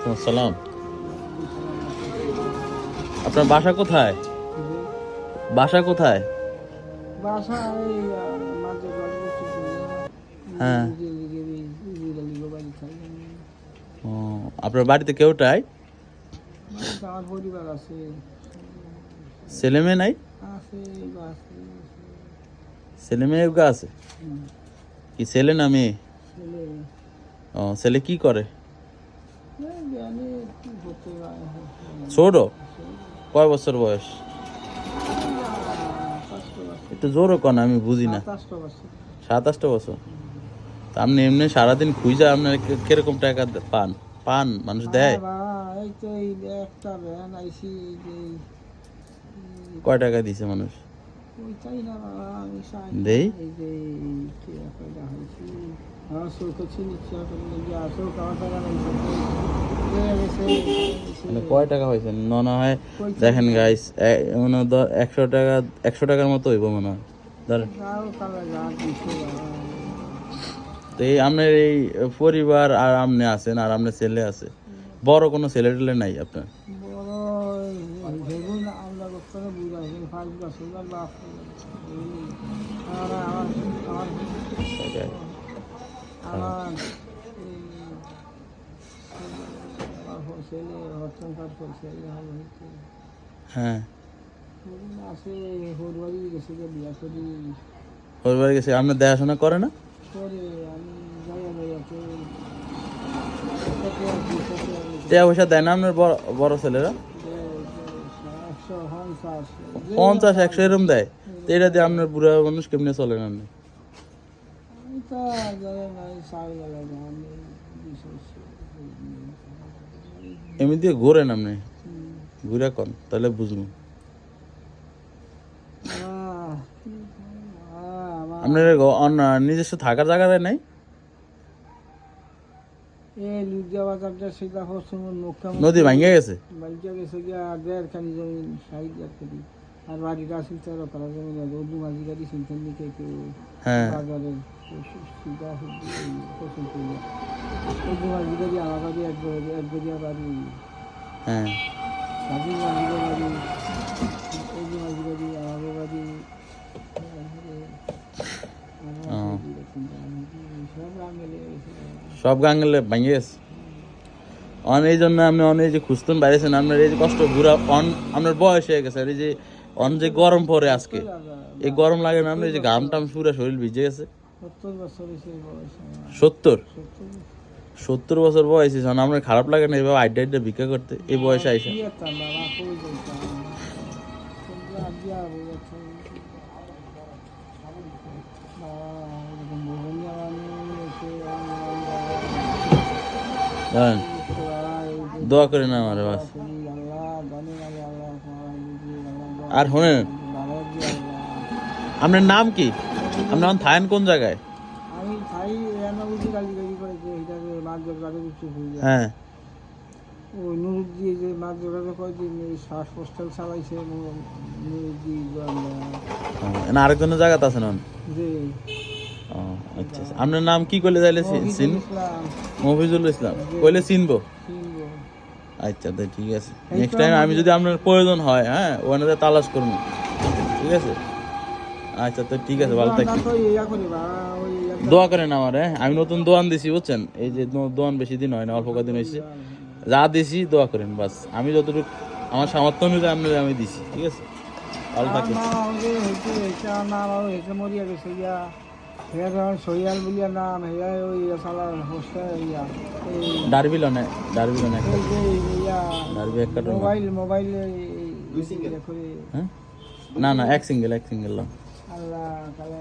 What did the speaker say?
ওয়ালাইকুম আসসালাম। আপনার বাসা কোথায়? বাসা কোথায়? বাসা। হ্যাঁ। ও আপনার বাড়িতে কেউটাই আমার পরিবার আছে। ছেলে মেয়ে নাই? ছেলে মেয়ে গা আছে? কি ছেলে না মেয়ে? ও ছেলে কি করে এই জানি কি করতে পারে। ছোট? কয় বছর বয়স? একটু জোরও কন আমি বুঝি না। সাতাশটা বছর। বছর? আপনি এমনি সারাদিন খুঁজে আপনার কীরকম টাকা পান? পান? মানুষ দেয়? কয় টাকা দিছে মানুষ। দেই? মানে কয় টাকা হয়েছে মনে হয় দেখেন গাইস মনে একশো টাকা একশো টাকার মতো হইব মনে হয় ধরেন তো এই আপনার এই পরিবার আর আপনি আছেন আর আপনার ছেলে আছে বড় কোনো ছেলে টেলে নাই আপনার Okay. হ্যাঁ। আছে গেছে, আপনার দেখাশোনা করে না? টাকা পয়সা দেয় না আপনার বড় ছেলেরা? পঞ্চাশ, একশো এরম দেয়। তো এটা দিয়ে আপনার বুড়া মানুষ কেমনে চলে না তো নাই বিশেষ এমনি দিয়ে ঘোরেন আপনি? ঘুরে কন? তাহলে বুঝব আপনার নিজস্ব থাকার জায়গা নাই? নদী ভাঙে গেছে? বাড়িটা গেছে গিয়া জমি সাইড আর বাড়িটা শিলচার করা জমি আছে উর্দু মাঝি গাড়ি শিলচার দিকে কেউ হ্যাঁ। বাজারের সিধা পশ্চিম পূর্ব উর্দু মাঝি গাড়ি আমার বাড়ি এক গড়ি- এক বাড়ি। হ্যাঁ। স্বাধীন মাঝিদের বাড়ি। বাড়ি সব গাঙ্গেলে ভাঙে গেছে। অন এই জন্য আপনি অনেক যে খুঁজতেন বাইরেছেন আপনার এই যে কষ্ট ঘুরা অন আপনার বয়স হয়ে গেছে আর এই যে অন যে গরম পড়ে আজকে। এই গরম লাগে না এই যে ঘাম টাম পুরো শরীর ভিজে গেছে। সত্তর আমার। সত্তর? বছর। বয়স হয়েছে আপনার খারাপ লাগে না এভাবে আড্ডা আড্ডা ভিক্ষা করতে? এই বয়সে আইসা। জানেন? দোয়া করে না আমার বাস। আর শোনেন আপনার নাম কি? আপনার নাম থাকেন কোন জায়গায়? হয়ে হ্যাঁ। ওই নুরুদ দিয়ে যে মাছ করে যে শ্বাস পোস্টাল চালাইছে না আরেকজনের জায়গাতে আছেন ও আচ্ছা আচ্ছা। আপনার নাম কি করলে চাইলে চিন মহিদুল ইসলাম। মফিজুল ইসলাম। কইলে চিনবো। আচ্ছা তাই ঠিক আছে। নেক্সট টাইম আমি যদি আপনার প্রয়োজন হয় হ্যাঁ ওখানে তালাশ করব ঠিক আছে? আচ্ছা তো ঠিক আছে ভালো থাকি দোয়া করেন আমার হ্যাঁ আমি নতুন দোয়ান দিছি বুঝছেন? এই যে দোয়ান বেশি দিন হয় না অল্প কদিন হয়েছে। যা দিছি দোয়া করেন বাস। আমি যতটুকু আমার সামর্থ্য অনুযায়ী আপনার আমি দিছি ঠিক আছে? ভালো আমার ইয়া হেয়া যখন সহিয়াল বলিয়া নাম হেয়া ওই সালার হোস্টেল ইয়া ডারবি লনে ডারবি লনে একটা এই যে ইয়া ডারবি এক মোবাইল মোবাইল হ্যাঁ না না এক সিঙ্গেল এক সিঙ্গেল আল্লাহ কালে